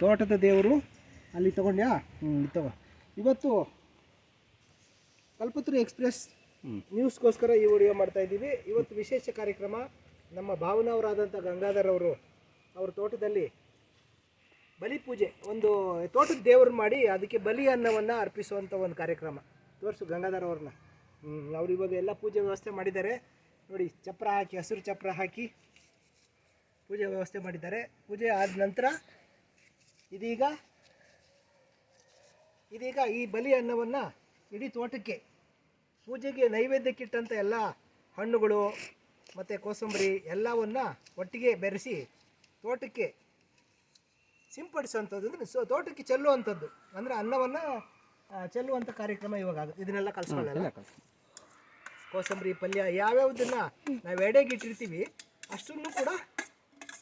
ತೋಟದ ದೇವರು. ಅಲ್ಲಿ ತಗೊಂಡ್ಯಾ? ಹ್ಞೂ ತಗೋ. ಇವತ್ತು ಕಲ್ಪತರು ಎಕ್ಸ್ಪ್ರೆಸ್ ನ್ಯೂಸ್ಗೋಸ್ಕರ ಈ ವಿಡಿಯೋ ಮಾಡ್ತಾ ಇದ್ದೀವಿ. ಇವತ್ತು ವಿಶೇಷ ಕಾರ್ಯಕ್ರಮ ನಮ್ಮ ಭಾವನವರಾದಂಥ ಗಂಗಾಧರ್ ಅವರು ಅವ್ರ ತೋಟದಲ್ಲಿ ಬಲಿ ಪೂಜೆ ಒಂದು ತೋಟದ ದೇವರು ಮಾಡಿ ಅದಕ್ಕೆ ಬಲಿ ಅನ್ನವನ್ನು ಅರ್ಪಿಸುವಂಥ ಒಂದು ಕಾರ್ಯಕ್ರಮ. ತೋರಿಸು ಗಂಗಾಧರ್ ಅವ್ರನ್ನ. ಹ್ಞೂ ಅವ್ರು ಇವಾಗ ಎಲ್ಲ ಪೂಜೆ ವ್ಯವಸ್ಥೆ ಮಾಡಿದ್ದಾರೆ. ನೋಡಿ ಚಪ್ರ ಹಾಕಿ ಹಸಿರು ಚಪ್ರ ಹಾಕಿ ಪೂಜೆ ವ್ಯವಸ್ಥೆ ಮಾಡಿದ್ದಾರೆ. ಪೂಜೆ ಆದ ನಂತರ ಇದೀಗ ಇದೀಗ ಈ ಬಲಿ ಅನ್ನವನ್ನು ಇಡೀ ತೋಟಕ್ಕೆ ಪೂಜೆಗೆ ನೈವೇದ್ಯಕ್ಕಿಟ್ಟಂಥ ಎಲ್ಲ ಹಣ್ಣುಗಳು ಮತ್ತು ಕೋಸಂಬರಿ ಎಲ್ಲವನ್ನು ಒಟ್ಟಿಗೆ ಬೆರೆಸಿ ತೋಟಕ್ಕೆ ಸಿಂಪಡಿಸುವಂಥದ್ದು ಅಂದರೆ ಸೊ ತೋಟಕ್ಕೆ ಚೆಲ್ಲುವಂಥದ್ದು. ಅಂದರೆ ಅನ್ನವನ್ನು ಚೆಲ್ಲುವಂಥ ಕಾರ್ಯಕ್ರಮ ಇವಾಗ ಆಗುತ್ತೆ. ಇದನ್ನೆಲ್ಲ ಕಲಿಸ್ಕೊಳ್ಳಲ್ಲ? ಕೋಸಂಬರಿ ಪಲ್ಯ ಯಾವ್ಯಾವುದನ್ನು ನಾವು ಎಡೆಗೆ ಇಟ್ಟಿರ್ತೀವಿ ಅಷ್ಟನ್ನು ಕೂಡ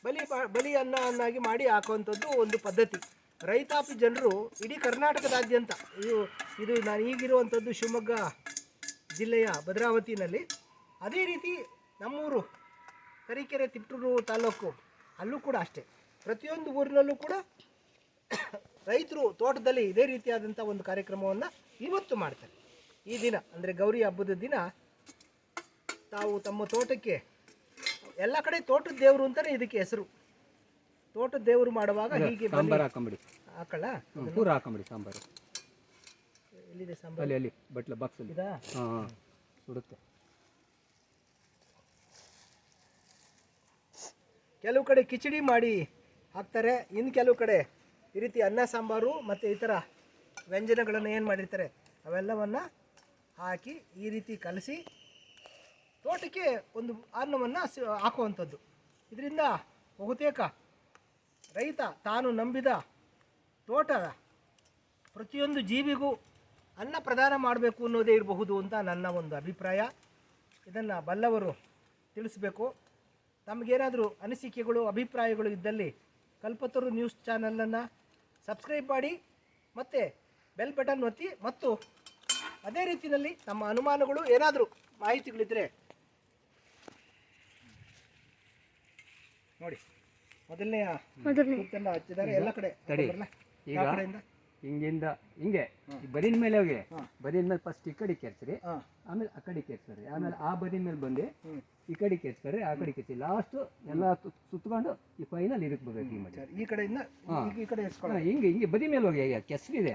ಬಲಿ ಬಲಿ ಅನ್ನ ಅನ್ನಾಗಿ ಮಾಡಿ ಹಾಕುವಂಥದ್ದು ಒಂದು ಪದ್ಧತಿ. ರೈತಾಪಿ ಜನರು ಇಡೀ ಕರ್ನಾಟಕದಾದ್ಯಂತ, ಇದು ಇದು ನಾನು ಈಗಿರುವಂಥದ್ದು ಶಿವಮೊಗ್ಗ ಜಿಲ್ಲೆಯ ಭದ್ರಾವತಿನಲ್ಲಿ, ಅದೇ ರೀತಿ ನಮ್ಮೂರು ತರೀಕೆರೆ ತಿಪ್ಟೂರು ತಾಲೂಕು ಅಲ್ಲೂ ಕೂಡ ಅಷ್ಟೇ. ಪ್ರತಿಯೊಂದು ಊರಿನಲ್ಲೂ ಕೂಡ ರೈತರು ತೋಟದಲ್ಲಿ ಇದೇ ರೀತಿಯಾದಂಥ ಒಂದು ಕಾರ್ಯಕ್ರಮವನ್ನು ಇವತ್ತು ಮಾಡ್ತಾರೆ. ಈ ದಿನ, ಅಂದರೆ ಗೌರಿ ಹಬ್ಬದ ದಿನ, ತಾವು ತಮ್ಮ ತೋಟಕ್ಕೆ ಎಲ್ಲ ಕಡೆ ತೋಟದ ದೇವರು ಅಂತಾನೆ ಇದಕ್ಕೆ ಹೆಸರು. ತೋಟದ ದೇವರು ಮಾಡುವಾಗ ಹೀಗೆ ಸಾಂಬಾರು ಹಾಕೊಂಬಿಡಿ. ಹಾಕಲ್ಲ? ಪೂರ ಹಾಕೊಂಬಿಡಿ ಸಾಂಬಾರು. ಎಲ್ಲಿದೆ ಸಾಂಬಾರು? ಅಲ್ಲಿ ಅಲ್ಲಿ ಬಟ್ಲ ಬಾಕ್ಸಲ್ಲಿ. ಇದಾ? ಹಾಂ ಸುಡುತ್ತೆ. ಕೆಲವು ಕಡೆ ಕಿಚಡಿ ಮಾಡಿ ಹಾಕ್ತಾರೆ ಇನ್ನು ಕೆಲವು ಕಡೆ ಈ ರೀತಿ ಅನ್ನ ಸಾಂಬಾರು ಮತ್ತು ಇತರ ವ್ಯಂಜನಗಳನ್ನು ಏನು ಮಾಡಿರ್ತಾರೆ ಅವೆಲ್ಲವನ್ನು ಹಾಕಿ ಈ ರೀತಿ ಕಲಸಿ ತೋಟಕ್ಕೆ ಒಂದು ಅನ್ನವನ್ನು ಹಾಕುವಂಥದ್ದು. ಇದರಿಂದ ಬಹುತೇಕ ರೈತ ತಾನು ನಂಬಿದ ತೋಟದ ಪ್ರತಿಯೊಂದು ಜೀವಿಗೂ ಅನ್ನ ಪ್ರದಾನ ಮಾಡಬೇಕು ಅನ್ನೋದೇ ಇರಬಹುದು ಅಂತ ನನ್ನ ಒಂದು ಅಭಿಪ್ರಾಯ. ಇದನ್ನು ಬಲ್ಲವರು ತಿಳಿಸಬೇಕು. ತಮಗೇನಾದರೂ ಅನಿಸಿಕೆಗಳು, ಅಭಿಪ್ರಾಯಗಳು ಇದ್ದಲ್ಲಿ ಕಲ್ಪತರು ನ್ಯೂಸ್ ಚಾನಲನ್ನು ಸಬ್ಸ್ಕ್ರೈಬ್ ಮಾಡಿ ಮತ್ತು ಬೆಲ್ ಬಟನ್ ಒತ್ತಿ ಮತ್ತು ಅದೇ ರೀತಿಯಲ್ಲಿ ತಮ್ಮ ಅನುಮಾನಗಳು ಏನಾದರೂ ಮಾಹಿತಿಗಳಿದ್ದರೆ ನೋಡಿ. ಮೊದಲನೆಯ ಸುತ್ತೆಲ್ಲ ಹಚ್ಚಿದ್ದಾರೆ ಎಲ್ಲ ಕಡೆ. ತಡಿ. ಈಗ ಕಡೆಯಿಂದ? ಹಿಂಗಿಂದ ಹಿಂಗೆ. ಈ ಬದಿನ ಮೇಲೆ ಹೋಗಿ. ಬದಿನ ಮೇಲೆ ಫಸ್ಟ್ ಈ ಕಡೆ ಕೆರ್ಸ್ರಿ. ಹಾಂ. ಆಮೇಲೆ ಆ ಕಡೆ ಕೆರ್ಸ್ರಿ. ಆಮೇಲೆ ಆ ಬದಿನ ಮೇಲೆ ಬಂದು ಈ ಕಡೆ ಕೆರ್ಸ್ರಿ ಆ ಕಡೆ ಕೆರ್ಸಿ. ಲಾಸ್ಟ್ ಎಲ್ಲ ಸುತ್ತಕೊಂಡು ಸುತ್ಕೊಂಡು ಈ ಫೈನಲ್ ಇದಕ್ಕೆ ಬರ್ಬೇಕು ಈ ಈ ಕಡೆಯಿಂದ ಈ- ಕಡೆ ಹಿಂಗೆ ಹಿಂಗೆ ಬದಿ ಮೇಲೆ ಹೋಗಿ. ಕೆಸ್ರಿದೆ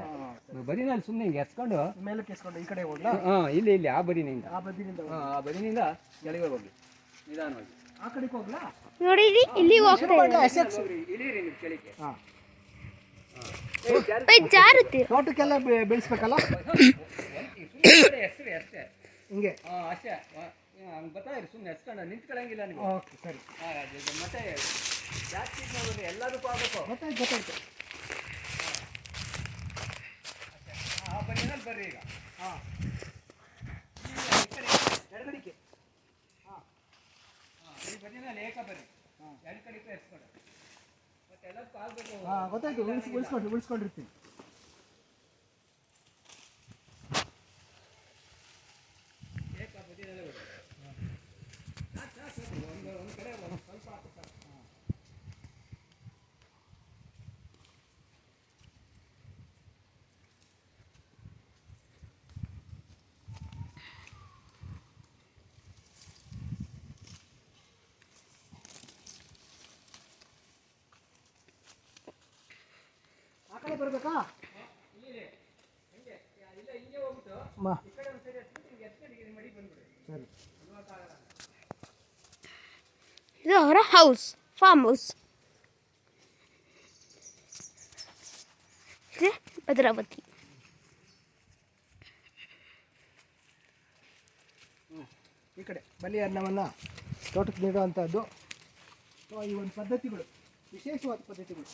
ಬದಿ ಮೇಲೆ ಸುಮ್ಮನೆ ಹಿಂಗೆ ಎಸ್ಕೊಂಡು ಮೇಲೆ ಕೆಸ್ಕೊಂಡು ಈ ಕಡೆ ಹೋಗ್ಲಾ? ಹಾಂ ಇಲ್ಲಿ ಇಲ್ಲಿ ಆ ಬದಿನಿಂದ. ಆ ಬದಿನಿಂದ? ಆ ಬದಿನಿಂದ ಕೆಳಗೆ ಹೋಗಿ. ನಿಧಾನವಾಗಿ. ನೋಡಿ ಇಲ್ಲಿ ಹೋಗ್ತಾ ಇದೆ ಜಾರುತ್ತೆ ತೋಟಕ್ಕೆಲ್ಲ ಬೆಳೆಸ್ಬೇಕಲ್ಲ? ಹಿಂಗೆ. ಹಾಂ ಅಷ್ಟೇ. ಹಂಗೆ ಬರ್ತಾ ಇರಿ ಸುಮ್ಮನೆ ಎಸ್ಕೊಂಡು ನಿಂತ್ಕೊಳ್ಳಂಗಿಲ್ಲ ನೀವು. ಓಕೆ ಸರಿ. ಮತ್ತೆ ಜಾಸ್ತಿ ನೋಡ್ರಿ ಎಲ್ಲದಕ್ಕೂ ಆಗಬೇಕು ಗೊತ್ತಾಯ್ತು ಗೊತ್ತಾಯ್ತು ಆ ಬನ್ನಿನಲ್ಲಿ ಬರ್ರಿ ಈಗ. ಹಾಂ ಎಡಗಡಿಕೆ ಹಾಂ ಈ ಬನ್ನಿನಲ್ಲಿ ಏಕ ಬರ್ರಿ ಎರಡು ಕಡೆಗೂ ಎಸ್ಕೊಂಡು ಮತ್ತೆ ಎಲ್ಲದಕ್ಕೂ ಆಗಬೇಕು ಹಾಂ. ಗೊತ್ತಾಯ್ತು ಉಳಿಸ್ ಉಳಿಸ್ಕೊಂಡು ಉಳಿಸ್ಕೊಂಡಿರ್ತೀನಿ. ಒಂದು ಕಡೆ ಒಂದು ಸ್ವಲ್ಪ ಹಾಕು ಸಾಕು ಹಾಂ ಆ ಕಡೆ ಬರಬೇಕಾ ಇಲ್ಲ ಹಿಂಗೆ ಹೋಗ್ಬಿಟ್ಟು ಮಾ ಈ ಕಡೆ ಒಂದು ಸೈಡ್ ಎಸ್ಬಿಟ್ಟು ಹಿಂಗೆ ಎಸ್ಕೊಂಡು ಸರಿ. ಇದು ಅವರ ಹೌಸ್ ಫಾರ್ಮ್ ಹೌಸ್ ಇದು ಭದ್ರಾವತಿ. ಈ ಕಡೆ ಬಲಿ ಅನ್ನವನ್ನು ತೋಟಕ್ಕೆ ನೀಡುವಂಥದ್ದು ಈ ಒಂದು ಪದ್ಧತಿಗಳು. ವಿಶೇಷವಾದ ಪದ್ಧತಿಗಳು.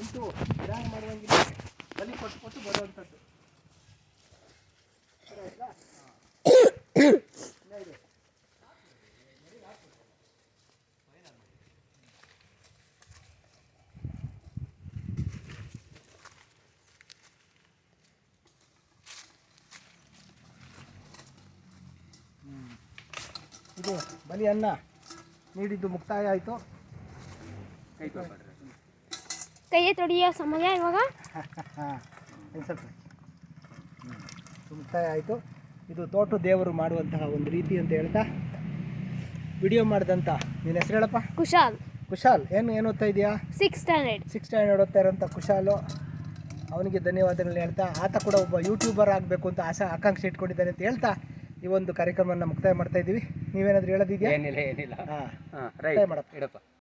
ಉಂಟು ವಿಧಾನ ಮಾಡುವಂಗಿಲ್ಲ. ಬಲಿ ಕೊಟ್ಟು ಕೊಟ್ಟು ಬರುವಂಥದ್ದು ಇದೆ. ಇದು ಬಲಿ ಅನ್ನ ನೀಡಿದ್ದು ಮುಕ್ತಾಯ ಆಯಿತು. ಕೈಯೇ ತೊಡಿಯೋ ಸಮಯ ಇವಾಗ? ಹಾಂ ಸ್ವಲ್ಪ ಮುಕ್ತಾಯ ಆಯಿತು. ಇದು ತೋಟ ದೇವರು ಮಾಡುವಂತಹ ಒಂದು ರೀತಿ ಅಂತ ಹೇಳ್ತಾ ವಿಡಿಯೋ ಮಾಡಿದಂಥ ನಿನ್ನ ಹೆಸರು ಹೇಳಪ್ಪ? ಕುಶಾಲ್. ಕುಶಾಲ್. ಏನು ಏನು ಓದ್ತಾ ಇದೆಯಾ ಸಿಕ್ಸ್ ಸ್ಟ್ಯಾಂಡರ್ಡ್ ಸಿಕ್ಸ್ ಸ್ಟ್ಯಾಂಡರ್ಡ್ ಓದ್ತಾ ಇರೋಂಥ ಕುಶಾಲು. ಅವನಿಗೆ ಧನ್ಯವಾದಗಳನ್ನ ಹೇಳ್ತಾ ಆತ ಕೂಡ ಒಬ್ಬ ಯೂಟ್ಯೂಬರ್ ಆಗಬೇಕು ಅಂತ ಆಸೆ ಆಕಾಂಕ್ಷೆ ಇಟ್ಕೊಂಡಿದ್ದಾನೆ ಅಂತ ಹೇಳ್ತಾ ಈ ಒಂದು ಕಾರ್ಯಕ್ರಮವನ್ನು ಮುಕ್ತಾಯ ಮಾಡ್ತಾ ಇದ್ದೀವಿ. ನೀವೇನಾದರೂ ಹೇಳೋದಿದೆಯಾ? ಏನಿಲ್ಲ ಏನಿಲ್ಲ. ಹಾಂ. ಹಾಂ ಮುಕ್ತಾಯ ರೈಟ್ ಮಾಡಪ್ಪ. ಇಡಪ್ಪ.